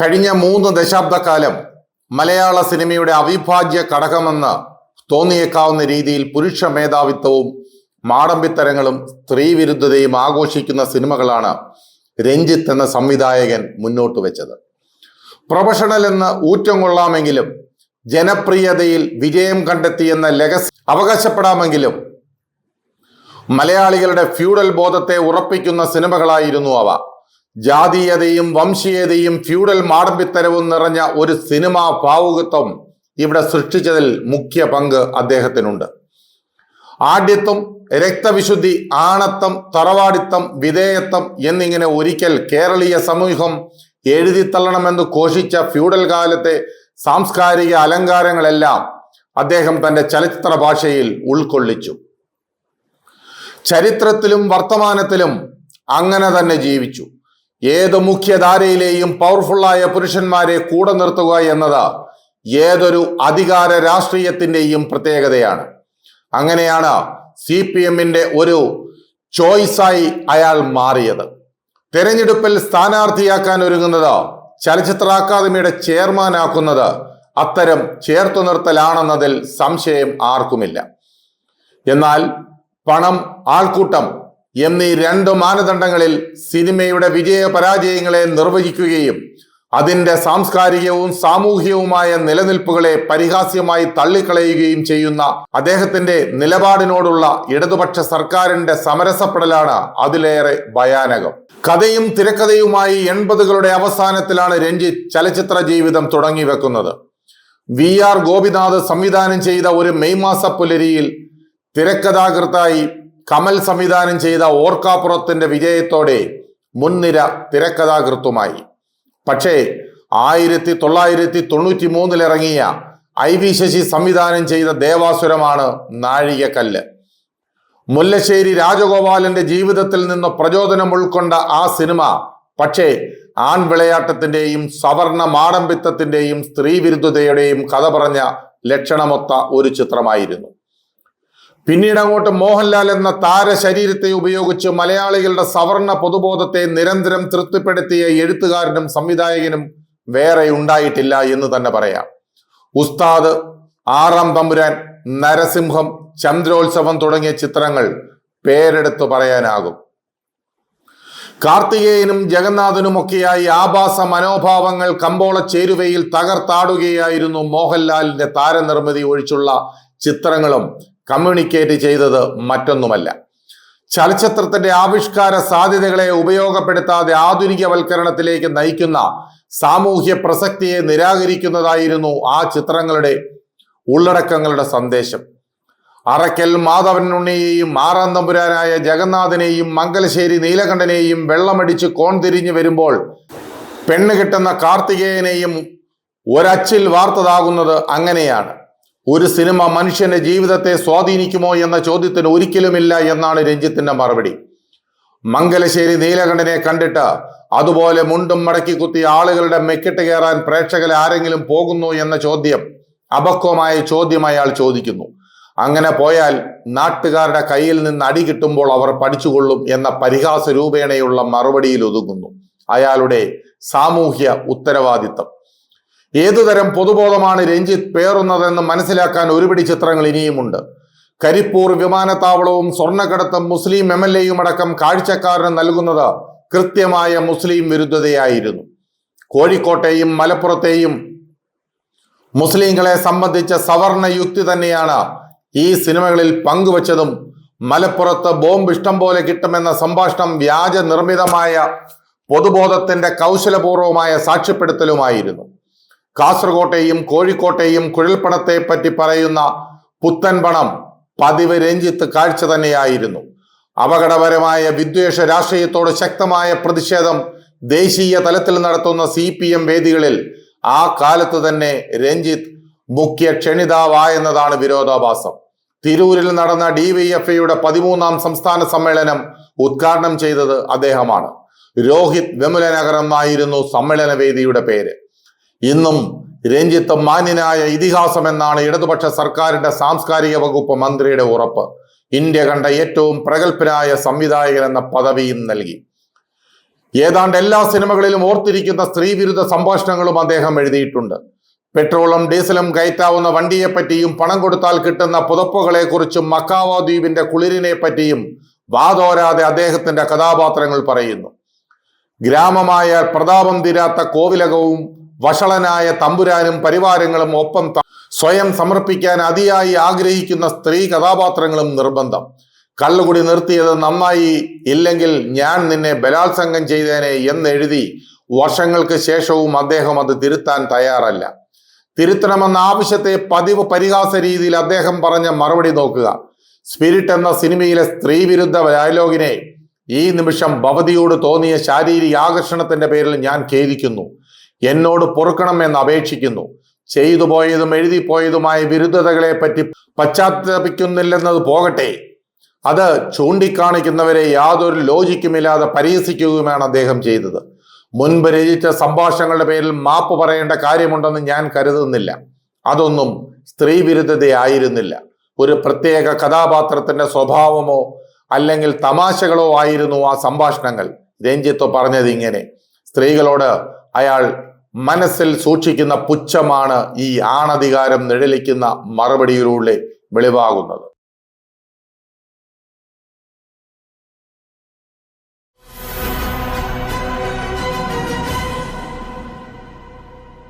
കഴിഞ്ഞ മൂന്ന് ദശാബ്ദക്കാലം മലയാള സിനിമയുടെ അവിഭാജ്യ ഘടകമെന്ന് തോന്നിയേക്കാവുന്ന രീതിയിൽ പുരുഷ മേധാവിത്വവും മാടമ്പിത്തരങ്ങളും സ്ത്രീവിരുദ്ധതയും ആഘോഷിക്കുന്ന സിനിമകളാണ് രഞ്ജിത്ത് എന്ന സംവിധായകൻ മുന്നോട്ട് വെച്ചത്. പ്രൊഫഷണൽ എന്ന് ഊറ്റം കൊള്ളാമെങ്കിലും ജനപ്രിയതയിൽ വിജയം കണ്ടെത്തിയെന്ന ലെഗസി അവകാശപ്പെടാമെങ്കിലും മലയാളികളുടെ ഫ്യൂഡൽ ബോധത്തെ ഉറപ്പിക്കുന്ന സിനിമകളായിരുന്നു അവ. ജാതീയതയും വംശീയതയും ഫ്യൂഡൽ മാടമ്പിത്തരവും നിറഞ്ഞ ഒരു സിനിമാ ഭാവുകത്വം ഇവിടെ സൃഷ്ടിച്ചതിൽ മുഖ്യ പങ്ക് അദ്ദേഹത്തിനുണ്ട്. ആഢ്യത്വം രക്തവിശുദ്ധി ആണത്തം തറവാടിത്തം വിധേയത്വം എന്നിങ്ങനെ ഒരിക്കൽ കേരളീയ സമൂഹം എഴുതിത്തള്ളണമെന്ന് ഘോഷിച്ച ഫ്യൂഡൽ കാലത്തെ സാംസ്കാരിക അലങ്കാരങ്ങളെല്ലാം അദ്ദേഹം തന്റെ ചലച്ചിത്ര ഭാഷയിൽ ഉൾക്കൊള്ളിച്ചു. ചരിത്രത്തിലും വർത്തമാനത്തിലും അങ്ങനെ തന്നെ ജീവിച്ചു. ഏത് മുഖ്യധാരയിലെയും പവർഫുള്ളായ പുരുഷന്മാരെ കൂടെ നിർത്തുക എന്നത് ഏതൊരു അധികാര രാഷ്ട്രീയത്തിന്റെയും പ്രത്യേകതയാണ്. അങ്ങനെയാണ് സി പി എമ്മിന്റെ ഒരു ചോയ്സായി അയാൾ മാറിയത്. തെരഞ്ഞെടുപ്പിൽ സ്ഥാനാർത്ഥിയാക്കാൻ ഒരുങ്ങുന്നത് ചലച്ചിത്ര അക്കാദമിയുടെ ചെയർമാനാക്കുന്നത് അത്തരം ചേർത്തു നിർത്തലാണെന്നതിൽ സംശയം ആർക്കുമില്ല. എന്നാൽ പണം ആൾക്കൂട്ടം എന്നീ രണ്ട് മാനദണ്ഡങ്ങളിൽ സിനിമയുടെ വിജയ പരാജയങ്ങളെ നിർവചിക്കുകയും അതിന്റെ സാംസ്കാരികവും സാമൂഹികവുമായ നിലനിൽപ്പുകളെ പരിഹാസ്യമായി തള്ളിക്കളയുകയും ചെയ്യുന്ന അദ്ദേഹത്തിന്റെ നിലപാടിനോടുള്ള ഇടതുപക്ഷ സർക്കാരിന്റെ സമരസപ്പെടലാണ് അതിലേറെ ഭയാനകം. കഥയും തിരക്കഥയുമായി എൺപതുകളുടെ അവസാനത്തിലാണ് രഞ്ജിത്ത് ചലച്ചിത്ര ജീവിതം തുടങ്ങി വെക്കുന്നത്. വി ആർ ഗോപിനാഥ് സംവിധാനം ചെയ്ത ഒരു മെയ് മാസ പുലരിയിൽ തിരക്കഥാകൃത്തായി കമൽ സംവിധാനം ചെയ്ത ഓർക്കാപ്പുറത്തിന്റെ വിജയത്തോടെ മുൻനിര തിരക്കഥാകൃത്തുമായി. പക്ഷേ ആയിരത്തി തൊള്ളായിരത്തി തൊണ്ണൂറ്റി മൂന്നിലിറങ്ങിയ ഐ വി ശശി സംവിധാനം ചെയ്ത ദേവാസുരമാണ് നാഴികക്കല്ല്. മുല്ലശ്ശേരി രാജഗോപാലന്റെ ജീവിതത്തിൽ നിന്ന് പ്രചോദനം ഉൾക്കൊണ്ട ആ സിനിമ പക്ഷേ ആൺവിളയാട്ടത്തിന്റെയും സവർണ മാടമ്പിത്തത്തിന്റെയും സ്ത്രീവിരുദ്ധതയുടെയും കഥ പറഞ്ഞ ലക്ഷണമൊത്ത ഒരു ചിത്രമായിരുന്നു. പിന്നീട് അങ്ങോട്ട് മോഹൻലാൽ എന്ന താര ശരീരത്തെ ഉപയോഗിച്ച് മലയാളികളുടെ സവർണ പൊതുബോധത്തെ നിരന്തരം തൃപ്തിപ്പെടുത്തിയ എഴുത്തുകാരനും സംവിധായകനും വേറെ ഉണ്ടായിട്ടില്ല എന്ന് തന്നെ പറയാം. ഉസ്താദ് ആറാം തമ്പുരാൻ നരസിംഹം ചന്ദ്രോത്സവം തുടങ്ങിയ ചിത്രങ്ങൾ പേരെടുത്തു പറയാനാകും. കാർത്തികേയനും ജഗന്നാഥനും ഒക്കെയായി ആഭാസ മനോഭാവങ്ങൾ കമ്പോള ചേരുവയിൽ തകർത്താടുകയായിരുന്നു മോഹൻലാലിന്റെ താരനിർമ്മിതി ഒഴിച്ചുള്ള ചിത്രങ്ങളും കമ്മ്യൂണിക്കേറ്റ് ചെയ്തത് മറ്റൊന്നുമല്ല. ചലച്ചിത്രത്തിന്റെ ആവിഷ്കാര സാധ്യതകളെ ഉപയോഗപ്പെടുത്താതെ ആധുനികവൽക്കരണത്തിലേക്ക് നയിക്കുന്ന സാമൂഹ്യ പ്രസക്തിയെ നിരാകരിക്കുന്നതായിരുന്നു ആ ചിത്രങ്ങളുടെ ഉള്ളടക്കങ്ങളുടെ സന്ദേശം. അറയ്ക്കൽ മാധവൻ ഉണ്ണിയെയും ആറാം തമ്പുരാനായ ജഗന്നാഥനെയും മംഗലശ്ശേരി നീലകണ്ഠനെയും വെള്ളമടിച്ച് കോൺ തിരിഞ്ഞു വരുമ്പോൾ പെണ്ണ് കിട്ടുന്ന കാർത്തികേയനെയും ഒരച്ചിൽ വാർത്തതാകുന്നത് അങ്ങനെയാണ്. ഒരു സിനിമ മനുഷ്യന്റെ ജീവിതത്തെ സ്വാധീനിക്കുമോ എന്ന ചോദ്യത്തിന് ഒരിക്കലുമില്ല എന്നാണ് രഞ്ജിത്തിന്റെ മറുപടി. മംഗലശ്ശേരി നീലകണ്ഠനെ കണ്ടിട്ട് അതുപോലെ മുണ്ടും മടക്കി കുത്തി ആളുകളുടെ മെക്കിട്ട് കയറാൻ പ്രേക്ഷകരെ ആരെങ്കിലും പോകുന്നു എന്ന ചോദ്യം അപക്വമായ ചോദ്യം അയാൾ ചോദിക്കുന്നു. അങ്ങനെ പോയാൽ നാട്ടുകാരുടെ കയ്യിൽ നിന്ന് അടി കിട്ടുമ്പോൾ അവർ പഠിച്ചുകൊള്ളും എന്ന പരിഹാസ രൂപേണയുള്ള മറുപടിയിൽ ഒതുങ്ങുന്നു. അയാളുടെ സാമൂഹ്യ ഉത്തരവാദിത്തം. ഏതുതരം പൊതുബോധമാണ് രഞ്ജിത്ത് പേറുന്നതെന്ന് മനസ്സിലാക്കാൻ ഒരുപിടി ചിത്രങ്ങൾ ഇനിയുമുണ്ട്. കരിപ്പൂർ വിമാനത്താവളവും സ്വർണക്കടത്തും മുസ്ലിം എം എൽ എയും അടക്കം കാഴ്ചക്കാരന് നൽകുന്നത് കൃത്യമായ മുസ്ലിം വിരുദ്ധതയായിരുന്നു. കോഴിക്കോട്ടെയും മലപ്പുറത്തെയും മുസ്ലിങ്ങളെ സംബന്ധിച്ച സവർണ യുക്തി തന്നെയാണ് ഈ സിനിമകളിൽ പങ്കുവച്ചതും. മലപ്പുറത്ത് ബോംബ് ഇഷ്ടം പോലെ കിട്ടുമെന്ന സംഭാഷണം വ്യാജ നിർമ്മിതമായ പൊതുബോധത്തിന്റെ കൗശലപൂർവമായ സാക്ഷ്യപ്പെടുത്തലുമായിരുന്നു. കാസർകോട്ടെയും കോഴിക്കോട്ടെയും കുഴൽപ്പണത്തെ പറ്റി പറയുന്ന പുത്തൻ പണം പതിവ് രഞ്ജിത്ത് കാഴ്ച തന്നെയായിരുന്നു. അപകടപരമായ വിദ്വേഷ രാഷ്ട്രീയത്തോട് ശക്തമായ പ്രതിഷേധം ദേശീയ തലത്തിൽ നടത്തുന്ന സി പി എം വേദികളിൽ ആ കാലത്ത് തന്നെ രഞ്ജിത്ത് മുഖ്യ ക്ഷണിതാവായെന്നതാണ് വിരോധാഭാസം. തിരൂരിൽ നടന്ന ഡി വൈ എഫ് ഐയുടെ പതിമൂന്നാം സംസ്ഥാന സമ്മേളനം ഉദ്ഘാടനം ചെയ്തത് അദ്ദേഹമാണ്. രോഹിത് വെമുലനഗർ എന്നായിരുന്നു സമ്മേളന വേദിയുടെ പേര്. ഇന്നും രഞ്ജിത്ത് മാന്യനായ ഇതിഹാസം എന്നാണ് ഇടതുപക്ഷ സർക്കാരിന്റെ സാംസ്കാരിക വകുപ്പ് മന്ത്രിയുടെ ഉറപ്പ്. ഇന്ത്യ കണ്ട ഏറ്റവും പ്രഗത്ഭനായ സംവിധായകൻ എന്ന പദവിയും നൽകി. ഏതാണ്ട് എല്ലാ സിനിമകളിലും ഓർത്തിരിക്കുന്ന സ്ത്രീവിരുദ്ധ സംഭാഷണങ്ങളും അദ്ദേഹം എഴുതിയിട്ടുണ്ട്. പെട്രോളും ഡീസലും കയറ്റാവുന്ന വണ്ടിയെപ്പറ്റിയും പണം കൊടുത്താൽ കിട്ടുന്ന പുതപ്പുകളെ കുറിച്ചും മക്കാവോ ദ്വീപിന്റെ കുളിരിനെ പറ്റിയും വാതോരാതെ അദ്ദേഹത്തിന്റെ കഥാപാത്രങ്ങൾ പറയുന്നു. ഗ്രാമമായ പ്രതാപം തീരാത്ത കോവിലകവും വഷളനായ തമ്പുരാനും പരിവാരങ്ങളും ഒപ്പം സ്വയം സമർപ്പിക്കാൻ അതിയായി ആഗ്രഹിക്കുന്ന സ്ത്രീ കഥാപാത്രങ്ങളും നിർബന്ധം. കള്ളുകുടി നിർത്തിയത് നന്നായി ഇല്ലെങ്കിൽ ഞാൻ നിന്നെ ബലാത്സംഗം ചെയ്തേനെ എന്നെഴുതി വർഷങ്ങൾക്ക് ശേഷവും അദ്ദേഹം അത് തിരുത്താൻ തയ്യാറല്ല. തിരുത്തണമെന്ന ആവശ്യത്തെ പതിവ് പരിഹാസ രീതിയിൽ അദ്ദേഹം പറഞ്ഞ മറുപടി നോക്കുക. സ്പിരിറ്റ് എന്ന സിനിമയിലെ സ്ത്രീ വിരുദ്ധ ഡയലോഗിനെ ഈ നിമിഷം ഭവതിയോട് തോന്നിയ ശാരീരിക ആകർഷണത്തിന്റെ പേരിൽ ഞാൻ ഖേദിക്കുന്നു. എന്നോട് പൊറുക്കണമെന്ന് അപേക്ഷിക്കുന്നു. ചെയ്തു പോയതും എഴുതിപ്പോയതുമായ വിരുദ്ധതകളെ പറ്റി പശ്ചാത്തപിക്കുന്നില്ലെന്നത് പോകട്ടെ. അത് ചൂണ്ടിക്കാണിക്കുന്നവരെ യാതൊരു ലോജിക്കുമില്ലാതെ പരിഹസിക്കുകയുമാണ് അദ്ദേഹം ചെയ്തത്. മുൻപ് രചിച്ച സംഭാഷണങ്ങളുടെ പേരിൽ മാപ്പ് പറയേണ്ട കാര്യമുണ്ടെന്ന് ഞാൻ കരുതുന്നില്ല. അതൊന്നും സ്ത്രീ വിരുദ്ധതയായിരുന്നില്ല ഒരു പ്രത്യേക കഥാപാത്രത്തിന്റെ സ്വഭാവമോ അല്ലെങ്കിൽ തമാശകളോ ആയിരുന്നു ആ സംഭാഷണങ്ങൾ. രഞ്ജിത്ത് പറഞ്ഞത് ഇങ്ങനെ. സ്ത്രീകളോട് അയാൾ മനസ്സിൽ സൂക്ഷിക്കുന്ന പുച്ഛമാണ് ഈ ആണധികാരം നിഴലിക്കുന്ന മറുപടിയിലൂടെ വെളിവാകുന്നത്.